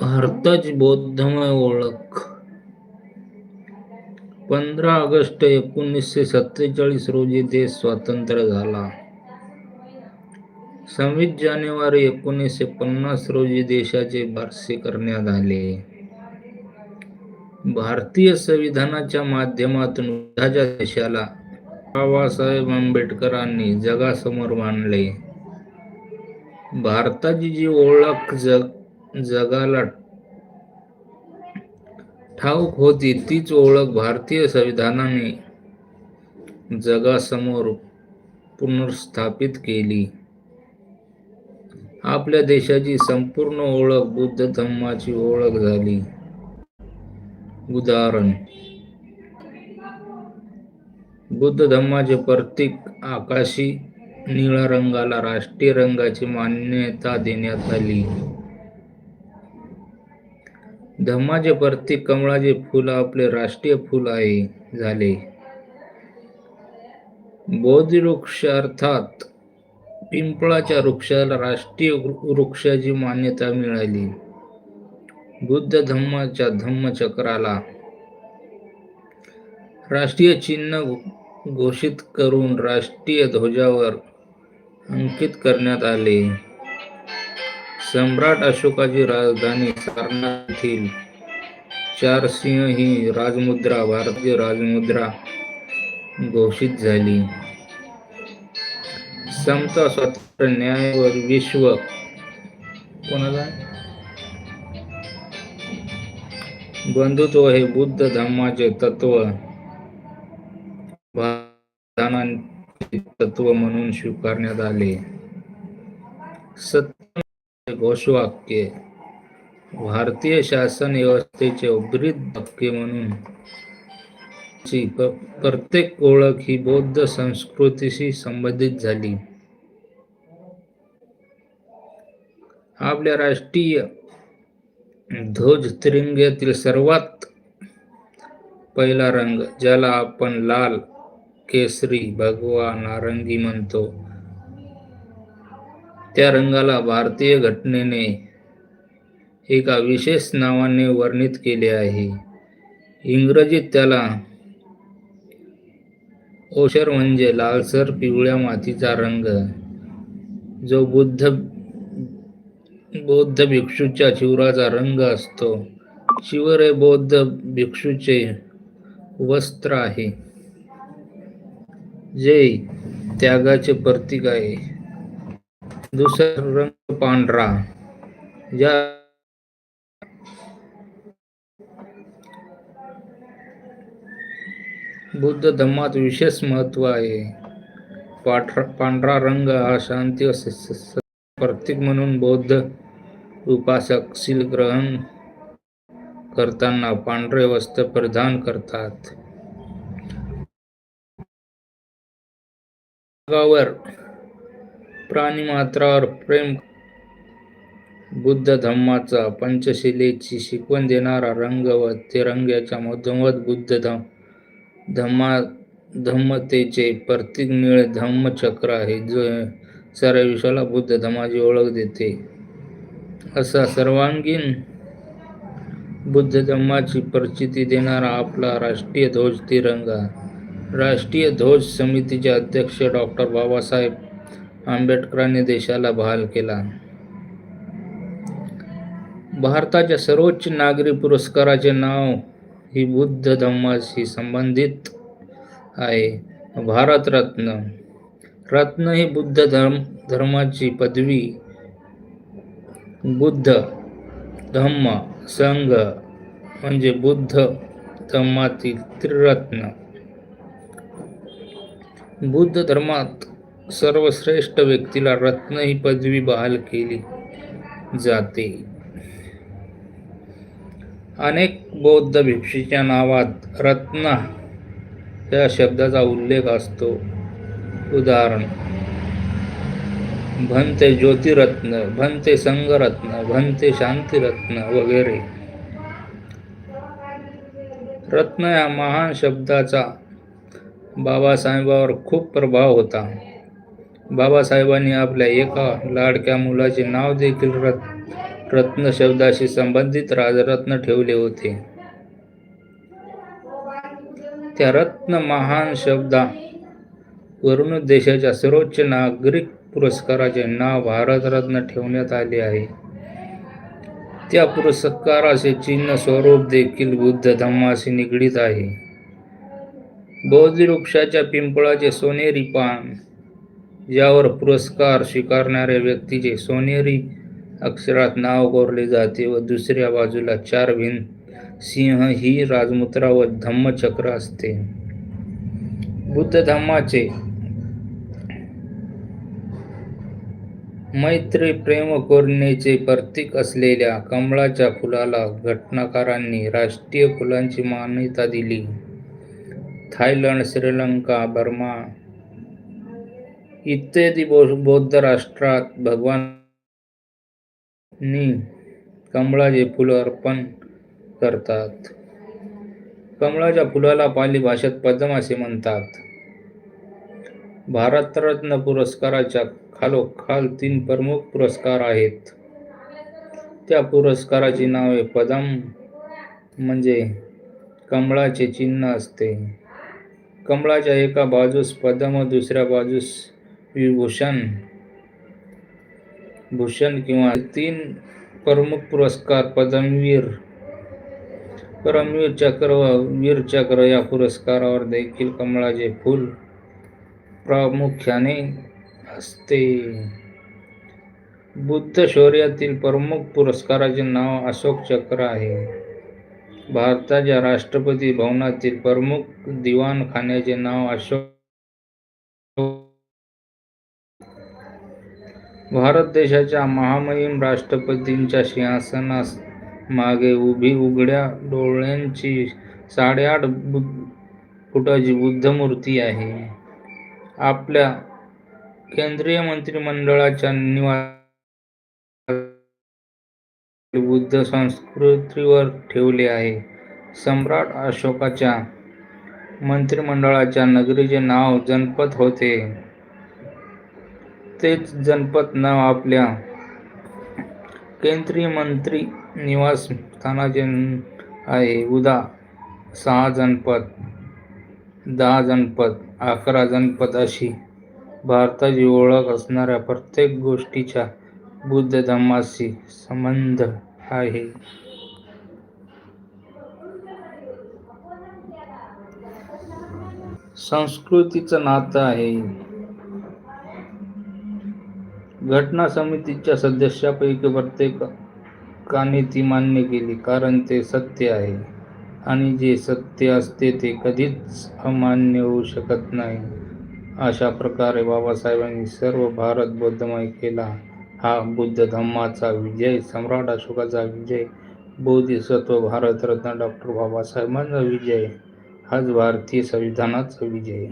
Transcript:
भारताची बौद्धमय ओळख. पंधरा ऑगस्ट एकोणीसशे सत्तेचाळीस रोजी देश स्वतंत्र झाला. सव्वीस जानेवारी एकोणीसशे पन्नास रोजी देशाचे बारसे करण्यात आले. भारतीय संविधानाच्या माध्यमातून देशाला बाबासाहेब आंबेडकरांनी जगासमोर मांडले. भारताची जी ओळख जग जगाला ठाऊक होती तीच ओळख भारतीय संविधानाने जगासमोर पुनर्स्थापित केली. आपल्या देशाची संपूर्ण ओळख बुद्ध धम्माची ओळख झाली. उदाहरण बुद्ध धम्माचे प्रतीक आकाशी निळ्या रंगाला राष्ट्रीय रंगाची मान्यता देण्यात आली. धम्माचे प्रतीक कमळाचे फूल आपले राष्ट्रीय फूल आहे झाले. बोधवृक्ष अर्थात पिंपळाच्या वृक्षाला राष्ट्रीय वृक्षाची मान्यता मिळाली. बुद्ध धम्माच्या धम्मचक्राला राष्ट्रीय चिन्ह घोषित करून राष्ट्रीय ध्वजावर अंकित करण्यात आले. सम्राट अशोकाची राजधानी सारनाथ येथील चार सिंह ही राजमुद्रा भारतीय राजमुद्रा घोषित झाली. समता स्वातंत्र्य न्याय व विश्व कोणाला? बंधुत्व हे बुद्ध धर्माचे तत्व तत्व म्हणून स्वीकारण्यात आले. सत्य घोषवाक्य भारतीय शासन व्यवस्थेचे उद्धृत वाक्य म्हणून. ची प्रत्येक ओळख ही बौद्ध संस्कृतीशी संबंधित झाली. आपल्या राष्ट्रीय ध्वज तिरंग्यातील सर्वात पहिला रंग ज्याला आपण लाल केसरी भगवा नारंगी म्हणतो. त्या रंगाला भारतीय घटनेने एका विशेष नावाने वर्णित केले आहे. इंग्रजीत त्याला ओशर म्हणजे लालसर पिवळ्या मातीचा रंग जो बुद्ध बौद्ध भिक्षूच्या शिवराचा रंग असतो. शिवर हे बौद्ध भिक्षूचे वस्त्र आहे. जे त्यागाचे प्रतीक आहे. दुसरा रंग पांढरा. या बुद्ध धम्मात विशेष महत्त्व आहे. पांढरा रंग हा शांती व प्रतीक म्हणून बौद्ध उपासक शील ग्रहण करताना पांढरे वस्त्र परिधान करतात. जगावर प्राणीमात्रावर प्रेम बुद्ध धम्माचा पंचशिलेची शिकवण देणारा रंग व तिरंग्याच्या मधोमध बुद्ध धम धम्मा धम्मतेचे प्रतीक निळे धम्मचक्र आहे जो साऱ्या विश्वाला बुद्ध धम्माची ओळख देते. असा सर्वांगीण बुद्ध धम्माची परिचिती देणारा आपला राष्ट्रीय ध्वज तिरंगा. राष्ट्रीय ध्वज समितीचे अध्यक्ष डॉक्टर बाबासाहेब आंबेडकरांनी देशाला बहाल केला. भारताच्या सर्वोच्च नागरी पुरस्काराचे नाव ही बुद्ध धम्माशी संबंधित आहे. भारतरत्न. रत्न ही बुद्ध धर्म धर्माची पदवी. बुद्ध धम्म संघ म्हणजे बुद्ध धम्मातील त्रिरत्न. बुद्ध धर्मात सर्वश्रेष्ठ व्यक्तीला रत्न ही पदवी बहाल केली जाते. अनेक बौद्ध भिक्षीच्या नावात रत्न या शब्दाचा उल्लेख असतो. उदाहरण भंते ज्योतिरत्न भंते संगरत्न भंते शांतिरत्न वगैरे. रत्न या महान शब्दाचा बाबासाहेबांवर खूप प्रभाव होता. बाबासाहेबांनी आपल्या एका लाडक्या मुलाचे नाव देखील रत रत्न शब्दाशी संबंधित राजरत्न ठेवले होते. त्या रत्न महान शब्दा वरून देशाच्या सर्वोच्च नागरिक पुरस्काराचे नाव भारतरत्न ठेवण्यात आले आहे. त्या पुरस्काराचे चिन्ह स्वरूप देखील बुद्ध धम्माशी निगडीत आहे. बोधी वृक्षाच्या पिंपळाचे सोनेरी पान यावर पुरस्कार स्वीकारणाऱ्या व्यक्तीचे सोनेरी अक्षरात नाव कोरले जाते व दुसऱ्या बाजूला चार भिन्न सिंह ही राजमुद्रा व धम्मचक्र असते. बुद्ध धम्माचे मैत्री प्रेम कोरणेचे प्रतीक असलेल्या कमळाच्या फुलाला घटनाकारांनी राष्ट्रीय फुलांची मान्यता दिली. थायलंड श्रीलंका बर्मा इत्यादी बौद्ध राष्ट्रात भगवान कमळाचे फुल अर्पण करतात. कमळाच्या फुलाला पाली भाषेत पद्म असे म्हणतात. भारतरत्न पुरस्काराच्या खालोखाल तीन प्रमुख पुरस्कार आहेत. त्या पुरस्काराची नावे पदम म्हणजे कमळाचे चिन्ह असते. कमळाच्या एका बाजूस पदम दुसऱ्या बाजूस विभूषण भूषण किंवा तीन प्रमुख पुरस्कार पदमवीर परमवीर चक्र व वीर चक्र या पुरस्कारावर देखील कमळाचे फूल प्रामुख्याने असते. बुद्ध शौर्यातील प्रमुख पुरस्काराचे नाव अशोक चक्र आहे. भारताच्या राष्ट्रपती भवनातील प्रमुख दिवाणखान्याचे नाव अशोक भारत देशाच्या महामहिम राष्ट्रपतींच्या सिंहासनास मागे उभी उघड्या डोळ्यांची साडेआठ फुटाची बुद्ध मूर्ती आहे. आपल्या केंद्रीय मंत्रिमंडळाच्या निवास बुद्ध संस्कृतीवर ठेवले आहे. सम्राट अशोकाच्या मंत्रिमंडळाच्या नगरीचे नाव जनपद होते. तेच जनपद नाव आपल्या केंद्रीय मंत्री निवास स्थानाचे आहे. उदा सहा जनपद दहा जनपद अकरा जनपद अशी भारताची ओळख असणाऱ्या प्रत्येक गोष्टीच्या बुद्ध धम्माशी संबंध आहे. संस्कृतीचं नातं आहे. घटना समितीच्या सदस्यापैकी प्रत्येकाने ती मान्य केली कारण ते सत्य आहे. आणि जे सत्य असते ते कधीच अमान्य होऊ शकत नाही. अशा प्रकारे बाबासाहेबांनी सर्व भारत बौद्धमय केला. हा बुद्ध धम्माचा विजय सम्राट अशोकाचा विजय बोधिसत्व भारतरत्न डॉक्टर बाबासाहेबांचा विजय हाच भारतीय संविधानाचा विजय.